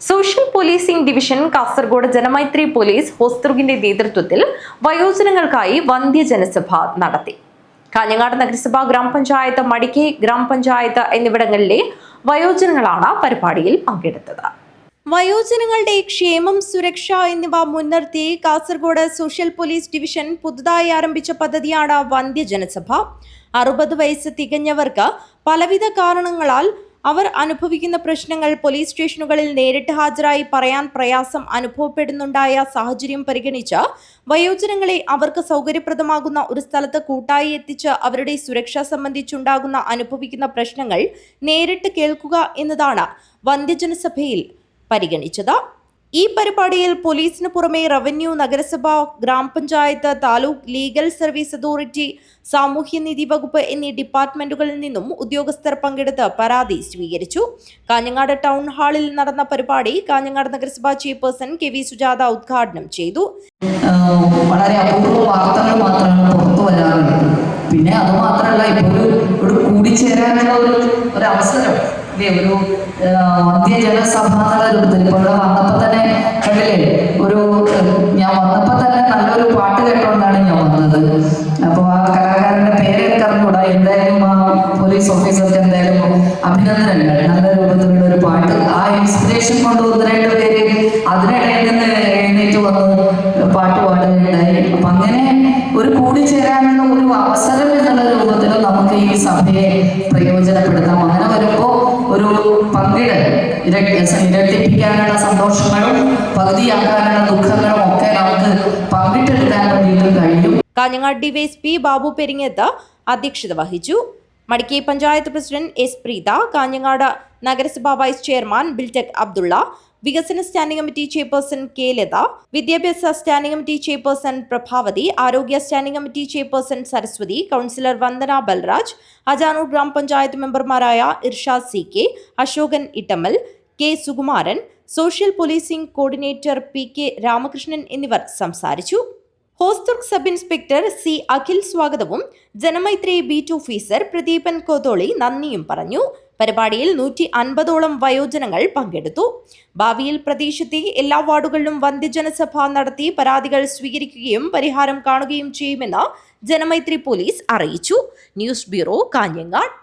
Social policing division Kasaragod Janamaithri police ഹോസ്തുർഗിന്റെ നേതൃത്വത്തിൽ വയോജനങ്ങൾക്കായി വന്ധ്യജനസഭ നടത്തി. കാഞ്ഞങ്ങാട് നഗരസഭ ഗ്രാമപഞ്ചായത്ത് മടിക്കി ഗ്രാമപഞ്ചായത്ത് എന്നിവിടങ്ങളിലെ വയോജനങ്ങളാണ് പരിപാടിയിൽ പങ്കെടുത്തത്. വയോജനങ്ങളുടെ ക്ഷേമം സുരക്ഷ എന്നിവ മുൻനിർത്തി കാസർഗോഡ് സോഷ്യൽ പോലീസ് ഡിവിഷൻ പുതുതായി ആരംഭിച്ച പദ്ധതിയാണ് വന്ധ്യജനസഭ. അറുപത് വയസ്സ് തികഞ്ഞവർക്ക് പലവിധ കാരണങ്ങളാൽ അവർ അനുഭവിക്കുന്ന പ്രശ്നങ്ങൾ പോലീസ് സ്റ്റേഷനുകളിൽ നേരിട്ട് ഹാജരായി പറയാൻ പ്രയാസം അനുഭവപ്പെടുന്നുണ്ടായ സാഹചര്യം പരിഗണിച്ച് വയോജനങ്ങളെ അവർക്ക് സൗകര്യപ്രദമാകുന്ന ഒരു സ്ഥലത്ത് കൂട്ടായി എത്തിച്ച് അവരുടെ സുരക്ഷ സംബന്ധിച്ചുണ്ടാകുന്ന അനുഭവിക്കുന്ന പ്രശ്നങ്ങൾ നേരിട്ട് കേൾക്കുക എന്നതാണ് വന്ധ്യജനസഭയിൽ പരിഗണിച്ചത്. ഈ പരിപാടിയിൽ പോലീസിന് പുറമെ റവന്യൂ നഗരസഭ ഗ്രാമപഞ്ചായത്ത് താലൂക്ക് ലീഗൽ സർവീസ് അതോറിറ്റി സാമൂഹ്യനീതി വകുപ്പ് എന്നീ ഡിപ്പാർട്ട്മെന്റുകളിൽ നിന്നും ഉദ്യോഗസ്ഥർ പങ്കെടുത്ത് പരാതി സ്വീകരിച്ചു. കാഞ്ഞങ്ങാട് ടൗൺ ഹാളിൽ നടന്ന പരിപാടി കാഞ്ഞങ്ങാട് നഗരസഭാ ചെയർപേഴ്സൺ കെ വി സുജാത ഉദ്ഘാടനം ചെയ്തു. വളരെ പിന്നെ അത് മാത്രമല്ല ഇപ്പോൾ ഒരു കൂടിച്ചേരാനുള്ള ഒരു ഒരു അവസരം ഒരു ആഹ് മധ്യജനസഭ എന്നുള്ള രൂപത്തിൽ ഇപ്പോൾ എന്തായാലും അഭിനന്ദനങ്ങൾ. നല്ല രൂപത്തിലുള്ള ഒരു പാട്ട്. ആ ഇൻസ്പിറേഷൻ കൊണ്ട് ഒന്ന് രണ്ട് പേര് അതിനിടയിൽ നിന്ന് എഴുന്നേറ്റ് വന്ന് പാട്ട് പാടുകയുണ്ടായി. അപ്പൊ അങ്ങനെ ഒരു കൂടിച്ചേരാനുള്ള ഒരു അവസരം എന്നുള്ള രൂപത്തിൽ നമുക്ക് ഈ സഭയെ പ്രയോജനപ്പെടുത്താം. അങ്ങനെ വരുമ്പോ ഒരു പങ്കിടൽ ഇരട്ടി ഇരട്ടിപ്പിക്കാനുള്ള സന്തോഷങ്ങളും പകുതിയാക്കാനുള്ള ദുഃഖങ്ങളും ഒക്കെ നമുക്ക് പങ്കിട്ടെടുക്കാൻ വേണ്ടിയിട്ട് കഴിയും. കാഞ്ഞങ്ങാട് ഡിവൈഎസ്പി ബാബു പെരിങ്ങത്ത് അധ്യക്ഷത വഹിച്ചു. മടിക്കൈ പഞ്ചായത്ത് പ്രസിഡന്റ് എസ് പ്രീത കാഞ്ഞങ്ങാട് നഗരസഭാ വൈസ് ചെയർമാൻ ബിൽടെക് അബ്ദുള്ള വികസന standing committee chairperson K Latha വിദ്യാഭ്യാസ സ്റ്റാൻഡിംഗ് കമ്മിറ്റി ചെയർപേഴ്സൺ പ്രഭാവതി ആരോഗ്യ standing committee chairperson Saraswathi councillor Vandana Balraj Ajanur ഗ്രാമപഞ്ചായത്ത് മെമ്പർമാരായ Irshad C K Ashokan Ittammal K Sukumaran social policing coordinator P K Ramakrishnan എന്നിവർ സംസാരിച്ചു. Hosdurg sub inspector C Akhil സ്വാഗതവും Janamaithri beat officer Pradeepan Kotholi നന്ദിയും പറഞ്ഞു. പരിപാടിയിൽ നൂറ്റി അൻപതോളം വയോജനങ്ങൾ പങ്കെടുത്തു. ഭാവിയിൽ പ്രദേശത്തെ എല്ലാ വാർഡുകളിലും വന്ധ്യജനസഭ നടത്തി പരാതികൾ സ്വീകരിക്കുകയും പരിഹാരം കാണുകയും ചെയ്യുമെന്ന് ജനമൈത്രി പോലീസ് അറിയിച്ചു. News bureau Kanhangad.